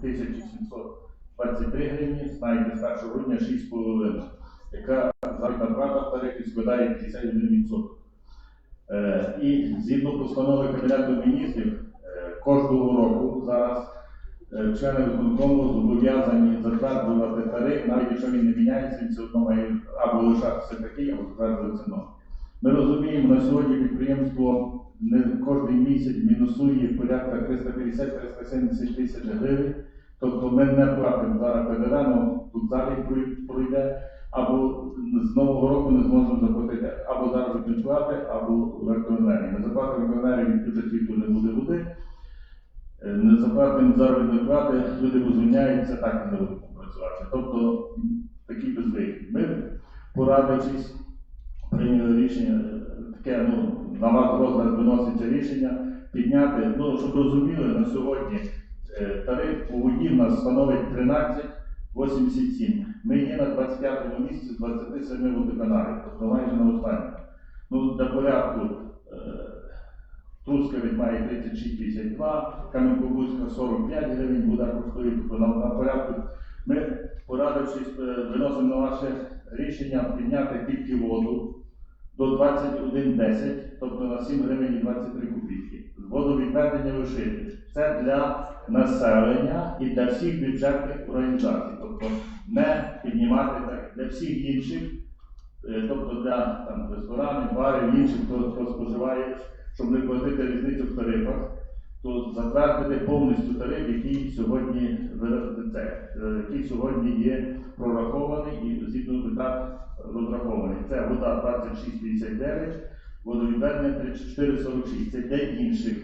723 гривні, знаєте, з 1 грудня 6,5, яка заробітна плата в складає 51%. Е, І згідно постанови Кабінету міністрів, е, кожного року зараз е, члени виконкому зобов'язані затверджувати тариф, навіть якщо він не міняється, він все одно має або лишатися такий, або затверджувати ціну. Ми розуміємо, на сьогодні підприємство не кожен місяць мінусує порядка 350-370 тисяч гривень. Тобто ми не платимо зараз ну тут залік пройде, або з нового року не зможемо заплатити або заробітні плати, або електроенергії. Не заплатимо електроенергії, відключать світу не буде води. Е, Не заплатимо заробітні плати, люди визвольняються, так і не будуть працювати. Тобто м, такий безвихід. Ми, порадившись, прийняли рішення е, таке, ну, на ваш розгляд виноситься рішення підняти, ну, щоб розуміли, на сьогодні тариф у воді в нас становить 13,87. Ми є на 25-му місці з 27 водоканалів, тобто майже на останньому. Ну, для порядку е, Трускавець має 36,52, Кам'янко-Бузька 45 гривень, вода коштує тобто на, порядку. Ми, порадившись, е, виносимо на ваше рішення підняти тільки воду до 21,10, тобто на 7 гривень і 23 копійки. Водовідведення лишити. Це для населення і для всіх бюджетних організацій. Тобто не піднімати так. Для всіх інших, е, тобто для там, ресторанів, барів, інших, хто, хто споживає, щоб не платити різницю в тарифах, то затвердити повністю тариф, який сьогодні це, е, який сьогодні є прорахований і згідно витрат розрахований. Це вода 26,59, водовідведення 34,46. Це для інших.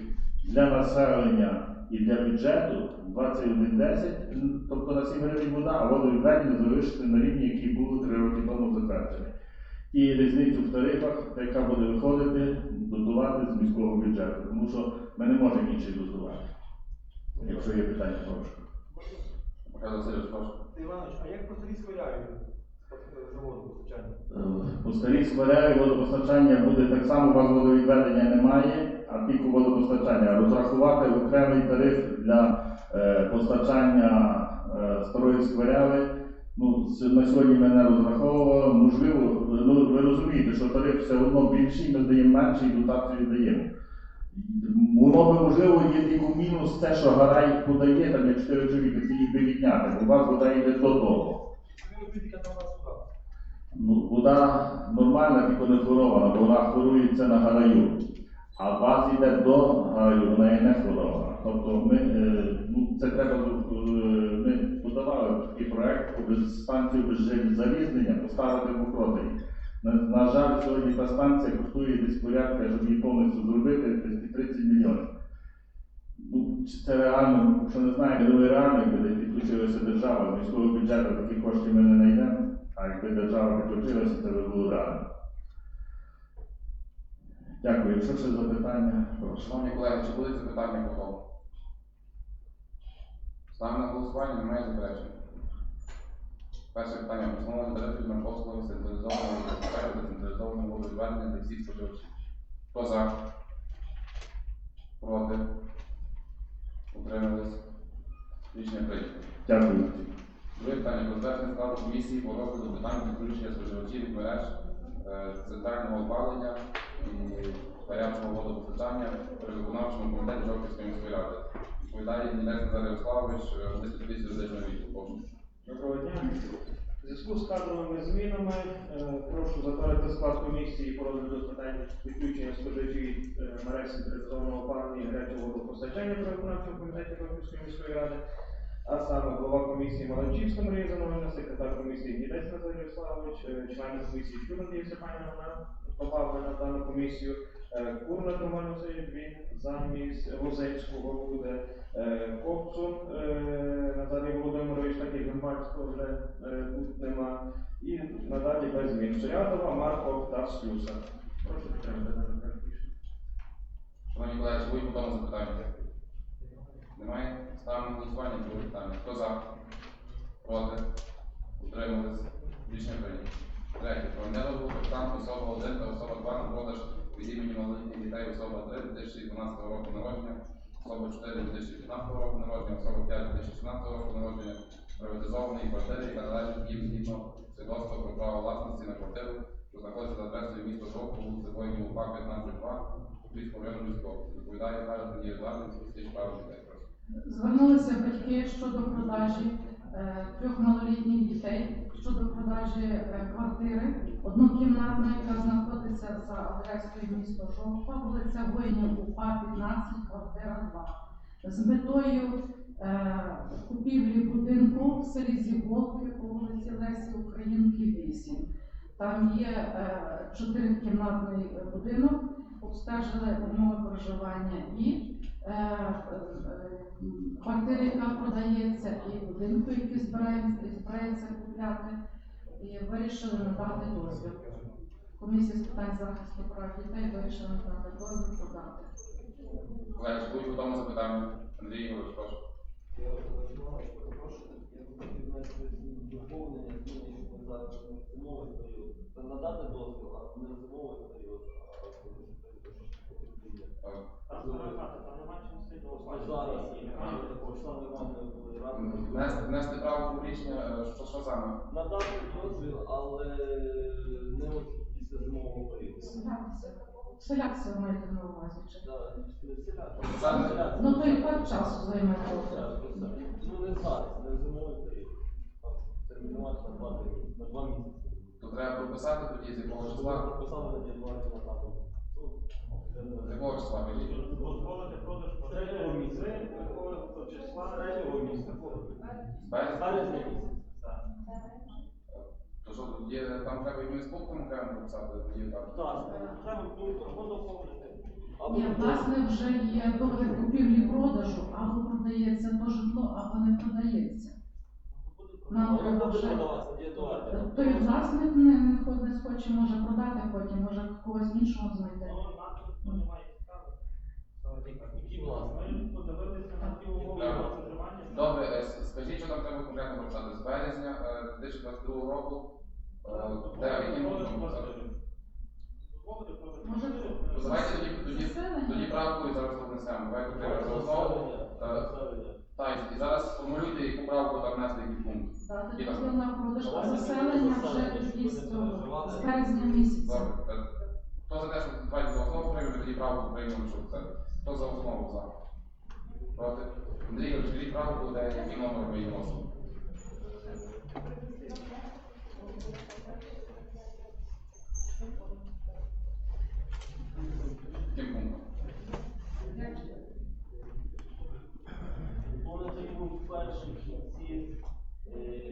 Для населення і для бюджету 21,10, тобто на 7 гривень вода, а водовідведення залишити на рівні, які були 3 роки тому затверджені. І різницю в тарифах, яка буде виходити, дотувати з міського бюджету, тому що ми не можемо інших дотувати. Якщо є питання, прошу. Михайло Васильович, прошу. Іванович, а як по старій скваряві Е, По старій скваряві водопостачання буде так само, у вас водовідведення немає, а тільки водопостачання. Розрахувати окремий тариф для е, постачання е, старої скваряви. Ну, на сьогодні ми не розраховували. Можливо, ну ви розумієте, що тариф все одно більший, ми даємо менший, дотацію даємо. Воно би можливо є тільки мінус те, що Гарай подає, там є 4 чоловіки, це їх би відняти, бо у вас вода йде до того. Ну, критика там вас сюди. Ну, вода нормальна, тільки не хворована, бо вона хворується на гараю. А вас йде до гараю, вона є не хворована. Тобто ми, е, ну, це треба, е, ми подавали такий проект без станцію без залізнення поставити Укротові. На, на жаль, сьогодні та станція коштує десь порядка, щоб її повністю зробити, десь 30 мільйонів. Ну, це реально, якщо не ви реально, якби підключилася держава, з міського бюджету такі кошти ми не знайдемо, а якби держава підключилася, це би було реально. Дякую. Якщо ще запитання, прошу. Шановні колеги, чи будуть запитання по тому? Ставимо на голосування, немає заперечень. Перше питання. Постанова директор на послуги централізованого та децентралізованого водовідведення для всіх споживачів. Хто за? Проти? Утримались? Рішення прийнято. Дякую. Друге питання. Про складу комісії по розгляду питань підключення споживачів від мереж е, центрального опалення і гарячого водопостачання при виконавчому комітеті Жовківської міської ради. Відповідає Нілець Назар Ярославович, е, Олеся Тобісь юридичного відділу. Доброго дня. У зв'язку з кадровими змінами е, прошу затвердити склад комісії по розгляду питань підключення споживачів е, мереж централізованого опалення і гарячого водопостачання при виконавчому комітеті Жовківської міської ради, а саме голова комісії Маланчівська Марія Зановна, секретар комісії Гідець Назар Ярославович, е, члени комісії Чудон Дія Степанівна добавлена в дану комісію, Курна Роман Васильович, він замість Лозецького буде, Е, Копцун е, Назарій Володимирович, так як Громадського вже тут нема. І надалі без змін. Ширятова, Марков та Слюса. Прошу підтримати. Шановні колеги, чи будуть по запитання? Немає? Ставимо на голосування друге питання. Хто за? Проти? Утримались? Рішення прийнято. Третє. Про капітан особа 1 та особа 2 на продаж від імені малолітніх дітей особа 3 2012 року народження особа 4 2015 року народження, особа 5 2016 року народження, приватизованої квартири, яка належить їм згідно свідоцтва про право власності на квартиру, що знаходиться за адресою міста Жовтого, вулиця Воїнів УПА 15-2, Львівського району Львівської. Відповідає зараз Надія Едуардівна, спустить право дітей. Звернулися батьки щодо продажі е, трьох малолітніх дітей щодо продажі е, квартири однокімнатної, яка знаходиться за адресою місто Жовтва, вулиця Воїнів УПА 15, квартира 2. З метою е, купівлі будинку в селі Зіголки по вулиці Лесі Українки 8. Там є е, чотирикімнатний е, будинок, обстежили умови проживання і е, е, квартири, яка продається, і будинку, який збирається, збирається купляти, і вирішили надати дозвіл. Комісія з питань захисту прав дітей вирішила надати дозвіл продати. Колеги, чи будуть готові запитання? Андрій Ігорович, прошу. Я хотів внести доповнення, зміни, щоб ми зараз не зимовий період. Та надати дозвіл, а не зимовий період, а Внести, внести право в рішення, е, що, що саме? Надати дозвіл, але не от після зимового періоду. Селякція. Селякція маєте на увазі. Чи? Да, не вселяти. Саме- Вселяти. Ну то яка часу займе? Ну не зараз, не в зимовий період. Там термінувати на два тижні, на два місяці. То треба прописати тоді, з якого числа. Прописали на діалогі на там. З якого числа? Дозволити продаж Третього місяця. якого числа третього місяця. З березня? Березня То що, там треба якимось пунктом окремо тоді так. Так, треба пункт або доповнити. Ні, власне, вже є договір купівлі-продажу, або продається то житло, або не продається. Нам треба вже- Той власник не, не, хо- не схоче, може продати потім, може когось іншого знайти. Ну, немає цікаво. Які власне? Ми на ті умови проживання. Добре, е, скажіть, що там треба конкретно прописати. З березня е, 2022 року, е, де, Ну, Давайте тоді, тоді, і зараз внесемо. Давайте треба за основу. Е, Так, і зараз сформулюйте, яку правку там внести, який пункт. Дати Іра. дозвіл продаж, заселення вже тоді з березня місяця. Хто за те, що давайте за основу тоді приймемо, щоб це. Хто за основу за? Проти? Андрій, розкажіть правку, де який номер ми її носимо. Яким пунктом? Повнити пункт перший в кінці е,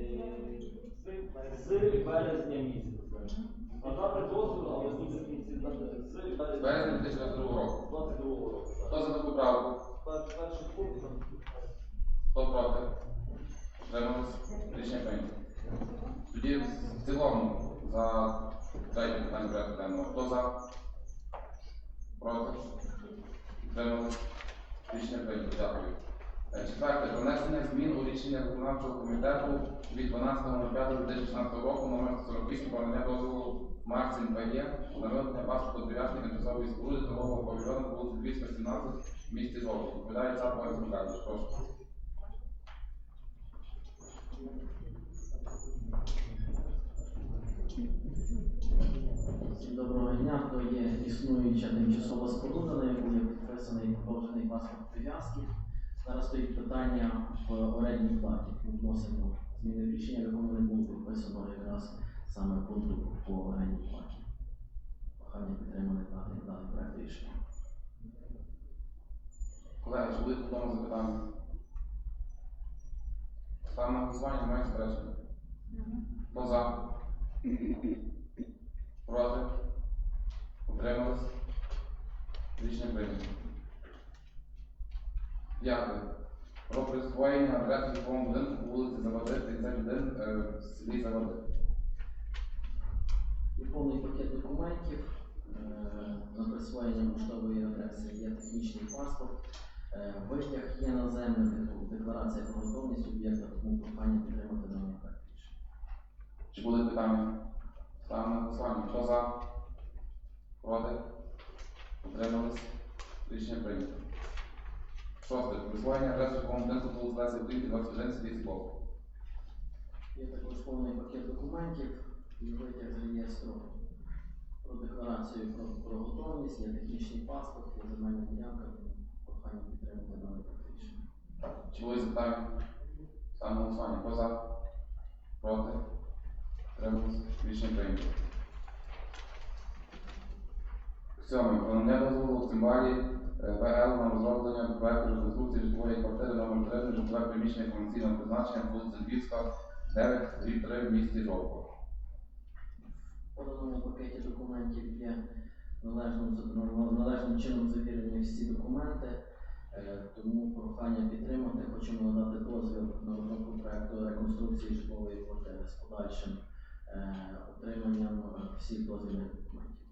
з березня місяця. Надати дозвіл, але буде в кінці з березня березня 2022 року. 22 року. Хто за таку правку? Перший пункт Хто проти? Утримались? Рішення прийнято. Тоді в цілому за третє питання порядку денного. Хто за? Проти? Утримались? Рішення прийнято. Дякую. Е, Четверте. Про внесення змін у рішення виконавчого комітету від 12.05.2016 року номер 48 про надання дозволу Марцин ПЄ на вироблення паспорту прив'язки тимчасової споруди торгового павільйону вулиці Львівська, 17 в місті Жовтій. Відповідає цар Борис Михайлович. Прошу. Доброго дня, то є існуюча тимчасова споруда, на яку є підписаний продовжений паспорт прив'язки. Зараз стоїть питання в орендній платі. Ми вносимо зміни рішення, якому не було підписано якраз саме пункту по орендній платі. Прохання підтримати даний, даний проект рішення. Колеги, чи будуть вдома запитання? Ставимо на голосування, немає заперечень. Хто за? Проти? Утримались? Рішення прийнято. Дякую. Про присвоєння адреси житловому будинку по вулиці Заводи, 31, е, в селі Заводи. Є повний пакет документів е, на присвоєння поштової адреси, є технічний паспорт, е, витяг є на землю, декларація про готовність об'єкта, тому прохання підтримати даний проект рішення. Чи будуть питання? Ставимо на голосування. Хто за? Проти? Утримались? Рішення прийнято. Шосте. Присвоєння адреси вулиці Лесі Українки, 21 селі Є також повний пакет документів і витяг з реєстру про декларацію про, про готовність, є технічний паспорт, є земельна ділянка, прохання підтримати проект рішення. Чи були запитання? На голосування. Хто за? Проти? Утримались? Рішення прийнято. Сьоме. Про надання дозволу Цимбалі ВЛ на розроблення проекту реконструкції житлової квартири номер 3 житлове приміщення комерційного призначення вулиця Львівська, 9, 3 в місті Жовко. Поданому пакеті документів є належним, належним чином завірені всі документи, е, тому прохання підтримати. Хочемо надати дозвіл на розробку проекту реконструкції житлової квартири з подальшим е, отриманням всіх дозвільних документів.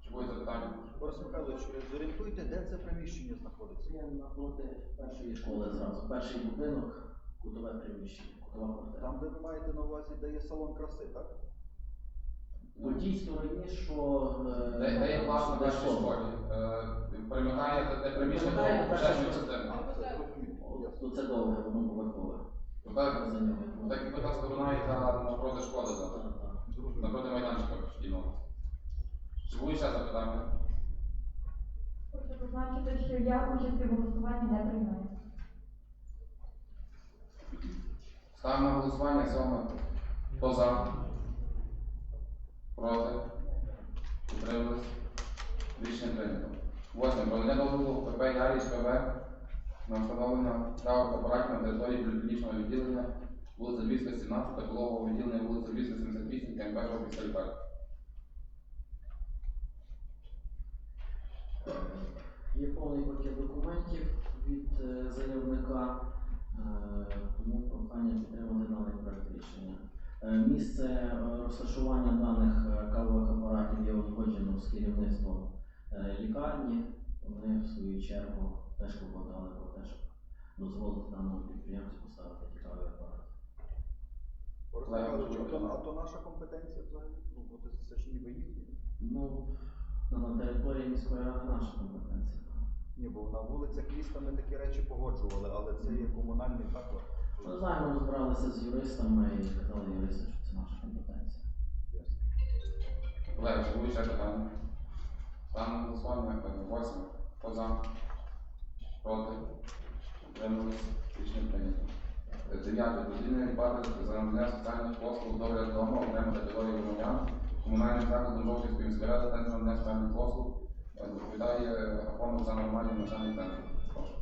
Чи були запитання? Борис Михайлович, зорієнтуйте, де це приміщення знаходиться? Це напроти першої школи зразу. Перший будинок, кутове приміщення, кутова квартира. Там, де ви маєте на увазі, де є салон краси, так? По тій стороні, що е, Де, де є клас на першій школі? Е, те- те приміщення до першої зрозуміло. То це довге, воно поверхове. Так, За нього. так і та сторона, яка навпроти школи. Зрозуміло. напроти майданчика шкільного. Чи були ще запитання? Хочу зазначити, що я участі в голосуванні не приймаю. Ставимо на голосування сьоме. Хто за? Проти? Утримались? Рішення прийнято. Восьме. Про надання дозволу ПП Яріч ПВ на встановлення правок апаратів на території поліклінічного відділення вулиця Львівська, 17 та пологового відділення вулиця Львівська, 78, КМП Жовтий. Є повний пакет документів від е, заявника, е, тому прохання підтримати даний проект рішення. Е, Місце е, розташування даних е, кавових апаратів є узгоджено з керівництвом лікарні. Вони в свою чергу теж покладали про те, щоб дозволити даному підприємцю поставити ті кавові апарати. А то, наша компетенція взагалі? Ну, це, це ж ніби їхня. Ну, на території міської ради наша компетенція. Ні, бо на вулицях міста ми такі речі погоджували, але це є комунальний заклад. Ми знаємо, розбиралися з юристами і казали юристи, що це наша компетенція. Колеги, чи були ще питання? Ставимо голосування. е, Восьме. Хто за? Проти? Утримались? Рішення прийнято. Дев'яте. Дозвільний випадок за надання соціальних послуг догляд дому окремо категорії громадян. Комунальним закладом Жовківської міської ради та надання соціальних послуг е, доповідає е, Афонов за нормальний навчальний центр. Прошу.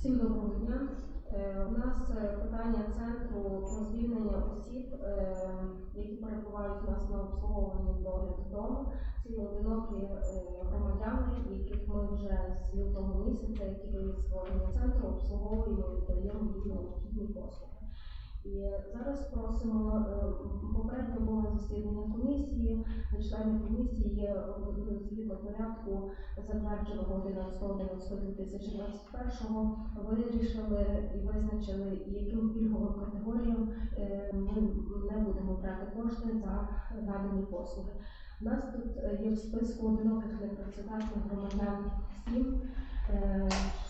Всім доброго дня. Е, У нас е, питання центру про звільнення осіб, е, які перебувають у нас на обслуговуванні догляд вдома. Ці одинокі громадяни, яких ми вже з лютого місяця, які від створення центру, обслуговуємо і даємо їм необхідні послуги. І зараз просимо, е, попередньо було засідання комісії, члени комісії є е, згідно порядку затвердженого 11.11.2021 вирішили і визначили, яким пільговим категоріям е, ми не будемо брати кошти за надані послуги. У нас тут є в списку одиноких непрацювальних громадян сім.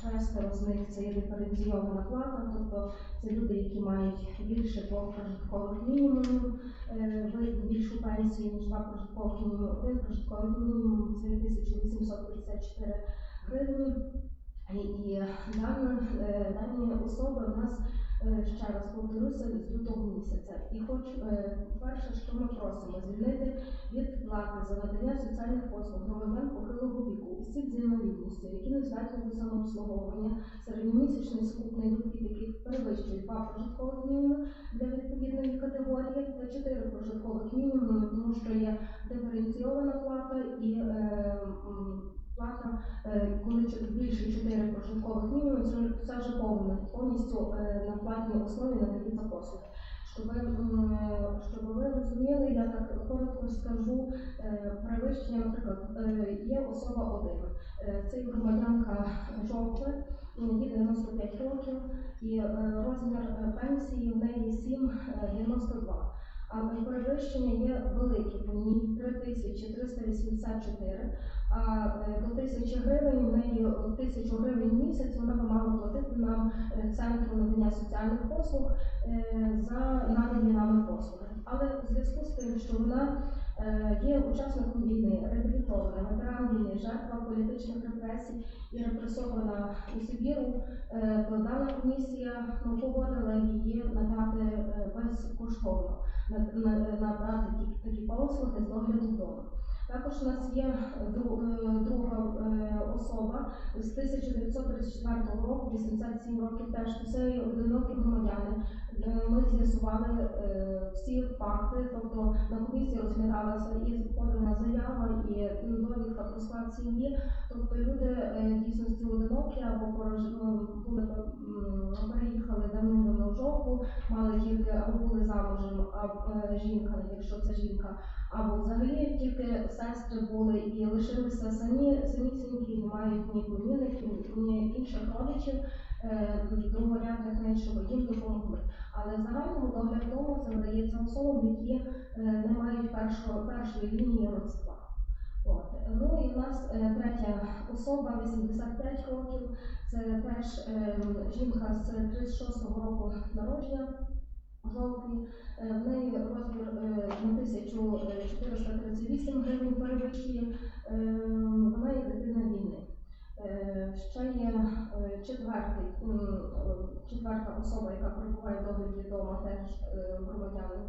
Шестеро з них це є диференційована плата, тобто це люди, які мають більше двох прожиткових мінімумів, е, більшу пенсію, ніж два прожиткових мінімуми. Один прожитковий мінімум це 1854 гривні. І, дані, е, дані особи в нас ще раз повторюся з лютого місяця. І хоч е, перше, що ми просимо, звільнити від плати за надання соціальних послуг громадян похилого віку, осіб з інвалідністю, які не здатні до самообслуговування, середньомісячний сукупний дохід, яких перевищує два прожиткових мінімуми для відповідної категорії та чотири прожиткових мінімуми, тому що є диференційована плата і е, плата, е, коли більше чотири прожиткових мінімумів, це, вже повна повністю е, на платній основі надаються послуги. Щоб ви, щоб ви розуміли, я так коротко скажу, е, перевищення, наприклад, е, є особа один. Е, Це громадянка жовтви, їй 95 років, і е, розмір е, пенсії в неї 7,92. А перевищення є великі, по ній 3384, а е, до 1000 гривень в неї 1000 гривень в місяць вона би мала платити нам е, центру надання соціальних послуг е, за надані нами послуги. Але в зв'язку з тим, що вона е, є учасником війни, реабілітована, ветеран війни, жертва політичних репресій і репресована у Сибіру, е, то дана комісія погодила її надати е, безкоштовно, на- на- надати такі послуги з догляду вдома. Також у нас є е, друга е, особа з 1934 року, 87 років теж це одинокі громадяни. Е, Ми з'ясували е, всі факти, тобто на комісії розглядалася і подана заява, і довідка про склад сім'ї. Тобто люди е, в дійсності одинокі або порож- ну, переїхали давним-давно в жовту, мали тільки або були замужем, а е, жінка, якщо це жінка, або взагалі тільки сестри були і лишилися самі, самісінькі, не мають ні племінників, ні інших родичів, другорядних навіть, щоб їм допомогли. Але в загальному догляд дому це надається особам, які е, не мають першого, першої лінії родства. От. Ну і у нас е, третя особа, 85 років, це теж е, жінка з 36-го року народження жовтні. Е, В неї розмір е, на 1438 гривень перевищує. Е, Вона є дитина війни. Е, Ще є е, е, четверта особа, яка перебуває догляді вдома, теж е, громадянин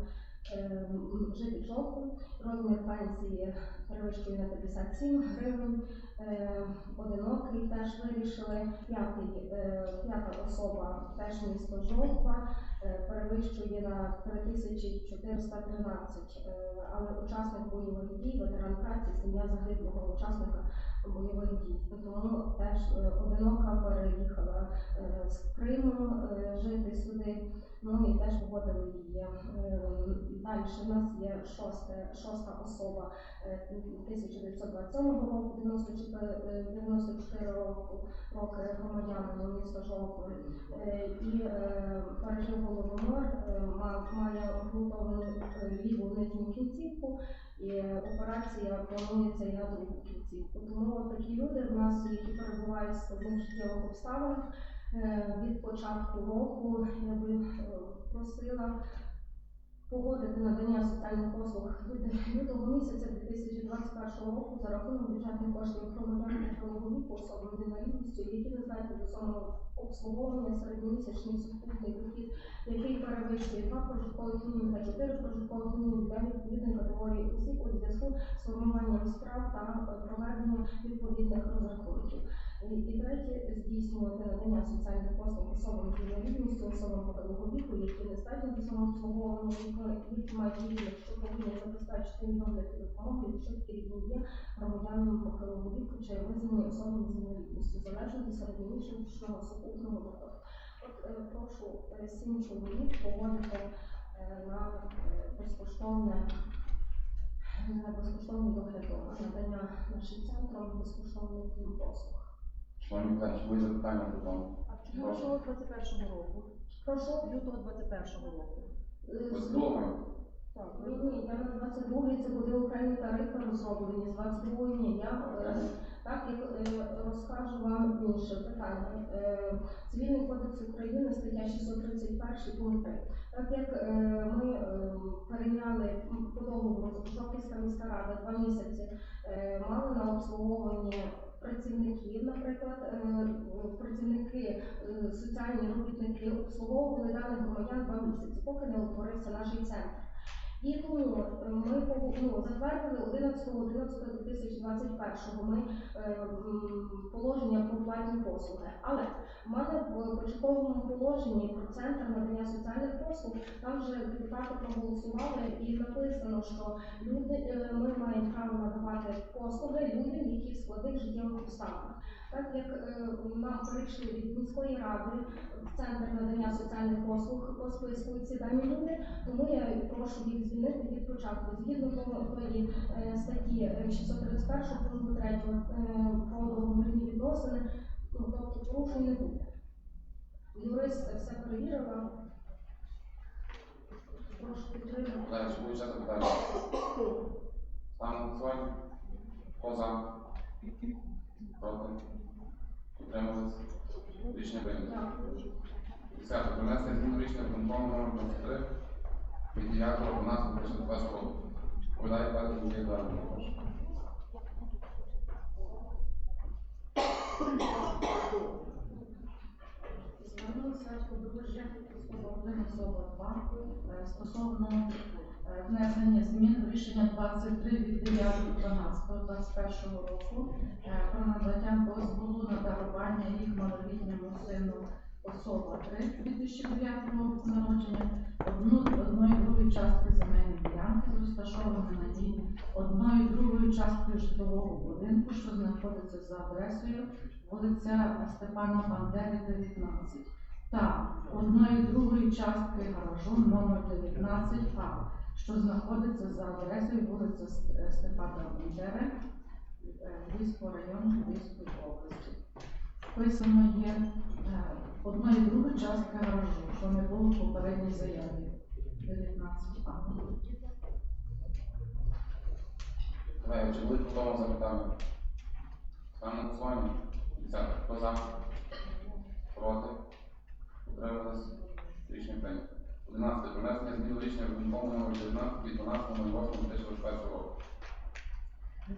е, м, жовту. Розмір пенсії перевищує на 57 гривень. Одинокий теж вирішили. П'ятий, е, п'ята особа теж місто Жовтва е, перевищує на 3413, е, але учасник бойових дій, ветеран праці, сім'я загиблого учасника бойових дій. Тому теж е, одинока переїхала е, з Криму е, жити сюди. Ну і теж погодили її. Далі у нас є шосте, шоста особа е, 1927 року, 94, е, 94 року, роки громадянина міста. Е, І пережив голодомор, ма- має ампутовану е, ліву нижню кінцівку, і операція планується і на другу кінцівку. Тому такі люди в нас, які перебувають в складних життєвих обставинах, е, від початку року я би е, просила погодити надання соціальних послуг лютого місяця 2021 року за рахунок бюджетних коштів громадян похилого віку особам з інвалідністю, які не знають до самообслуговування середньомісячний сукупний дохід, який перевищує два прожиткових мінімум та чотири прожиткових мінімум для відповідної категорії осіб у зв'язку з формуванням справ та проведенням відповідних розрахунків. І, третє, здійснювати надання соціальних послуг особам з інвалідністю, особам похилого віку, які не здатні до самообслуговування, які- мають рівень, що повинні забезпечити їм догляд і допомогу, якщо такі є громадянам похилого віку чи визнані особами з інвалідністю, залежно від середньомісячного сукупного доходу. От е, прошу е, сім чоловік погодити е, на безкоштовне на безкоштовний догляд надання нашим центром безкоштовних послуг. Шановні колеги, чи запитання до того? Лютого 21 року. Прошу. Лютого 21 року. З- друге. Так, Ні, ні, я на 22 це буде окремі тарифи розроблені, з 22 ні. Я е, так як е, розкажу вам інше питання. Е, Цивільний кодекс України, стаття 631 пункт 3. Так як е, ми е, перейняли по договору Жовківська міська рада два місяці, е, мали на обслуговуванні працівників, наприклад, е, працівники, е, соціальні робітники обслуговували даних громадян два місяці, поки не утворився наш центр. І тому е, ми ну, затвердили 11.11.2021 ми е, положення про платні послуги. Але в мене в початковому положенні про центр надання соціальних послуг там вже депутати проголосували і написано, що люди е, ми маємо право надавати послуги людям, які в складних життєвих обставинах. Так як е, нам прийшли від міської ради в центр надання соціальних послуг по списку ці дані люди, тому я прошу їх звільнити від початку. Згідно того тої е, статті е, 631 пункту третього е, про договірні відносини, ну, тобто порушень не буде. Юрист все перевірила. Прошу підтримати. Колеги, чи буде ще запитання? Ставимо голосування. Хто? Проти? Утримались? Рішення прийнято. Дякую. Десяте. Про внесення змін до рішення виконкому номер 23 від 9 12 2021 року. Відповідає Петро Юрій Дарович. Прошу. Звернулися подружжя особа 1, особа 2 е, стосовно е, внесення змін в рішення 23 від 9.12.21 року е, про надання дозволу на дарування їх малолітньому сину особа 3 2009 року народження, одної другої частки земельної ділянки, розташованої на ній одною другою часткою житлового будинку, що знаходиться за адресою вулиця Степана Бандери, 19, та одної другої частки гаражу номер 19А, що знаходиться за адресою вулиця е, Степана Бандери, е, Львівського району Львівської області. Вписано є е, одної другої частки гаражу, що не було в попередній заяві 19А. Колеги, чи будуть по тому запитання? Ставимо на голосування. Хто за? Проти? Утримались? Рішення прийнято. 11. Про внесення змін до рішення виконкому номер 19 від 12.08.2021 року.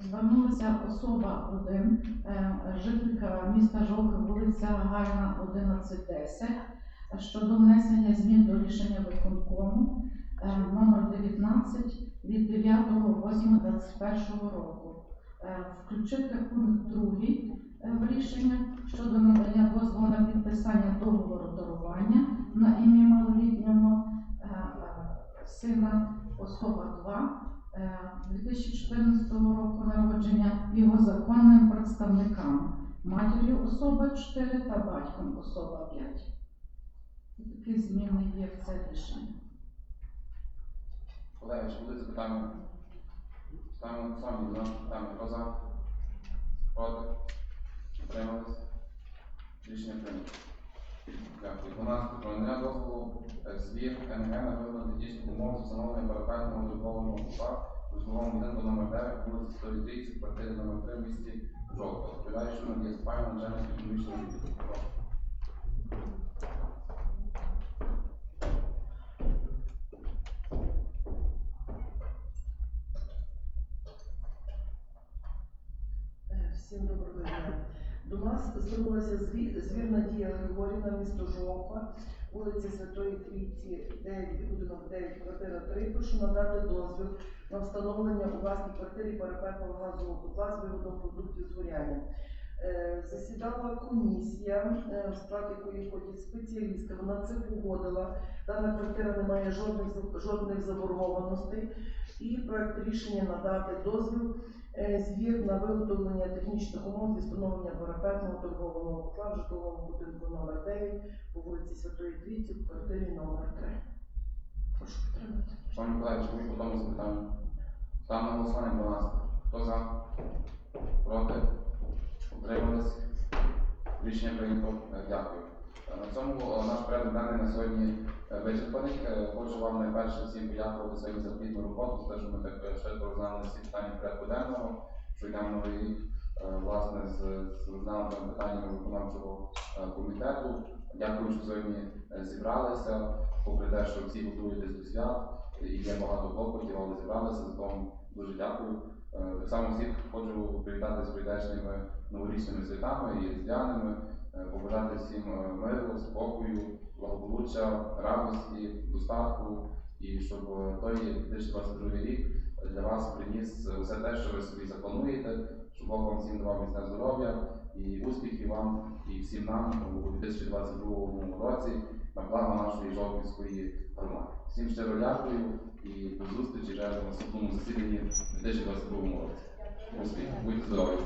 Звернулася особа 1, е, жителька міста Жовки, вулиця Гайна, 1110, е, щодо внесення змін до рішення виконкому е, номер 19 від 9.08.21 року. Е, Включити пункт 2 в рішення щодо надання дозволу на підписання договору дарування на ім'я малолітнього е, е, сина особа 2 е, 2014 року народження його законним представникам, матір'ю особа 4 та батьком особа 5. Такі зміни є в це рішення. Колеги, чи будуть запитання? Голосування. 12 питання. За? Проти? Утримались? Рішення прийнято. Дякую. 12. Про надання дозволу е, звір НГ на вигляд технічних умов з встановлення парапетного житлового кута у житловому будинку номер 9 вулиці Стоїтрійці, квартирі номер 3 в місті Жовтва. Відповідає, що надає начальник економічного відділу. Прошу. Е, Всім доброго дня. До нас звернулася зві- звір Надія Григорівна, місто Жовква, вулиця Святої Трійці, 9, будинок 9, квартира 3. Прошу надати дозвіл на встановлення у власній квартирі парапетного газового котла з виводом продуктів згоряння. Е, Засідала комісія, е, в склад якої входять спеціалісти. Вона це погодила. Дана квартира не має жодних жодних заборгованостей. І проект рішення надати дозвіл Е, звір на виготовлення технічних умов зі встановлення парапетного торгового котла в житловому будинку номер 9 по вулиці Святої Трійці в квартирі номер 3. Прошу підтримати. Шановні колеги, чи будуть по тому запитання? Ставимо на голосування 12. Хто за? Проти? Утримались? Рішення прийнято. Дякую. Е, На цьому е, наш порядок денний на сьогодні е, вичерпаний. Е, Хочу вам найперше всім подякувати за плідну роботу, за те, що ми так е, швидко розглянули всі питання порядку денного, що йдемо новий рік е, власне з, з розглянутими питаннями виконавчого е, комітету. Дякую, що сьогодні е, зібралися, попри те, що всі готуєтесь до свят і є багато клопотів, але зібралися, за тому дуже дякую. Е, Так само всіх хочу привітати з прийдешніми новорічними святами і різдвяними, е, побажати всім е, миру, спокою, благополуччя, радості, достатку, і щоб е, той 2022 рік для вас приніс е, все те, що ви собі заплануєте, щоб Бог вам всім давав міцне здоров'я і успіхів вам і всім нам у 2022 році на благо нашої жовтівської громади. Всім щиро дякую і до зустрічі вже на наступному засіданні у 2022 році. Успіхів, будьте здорові!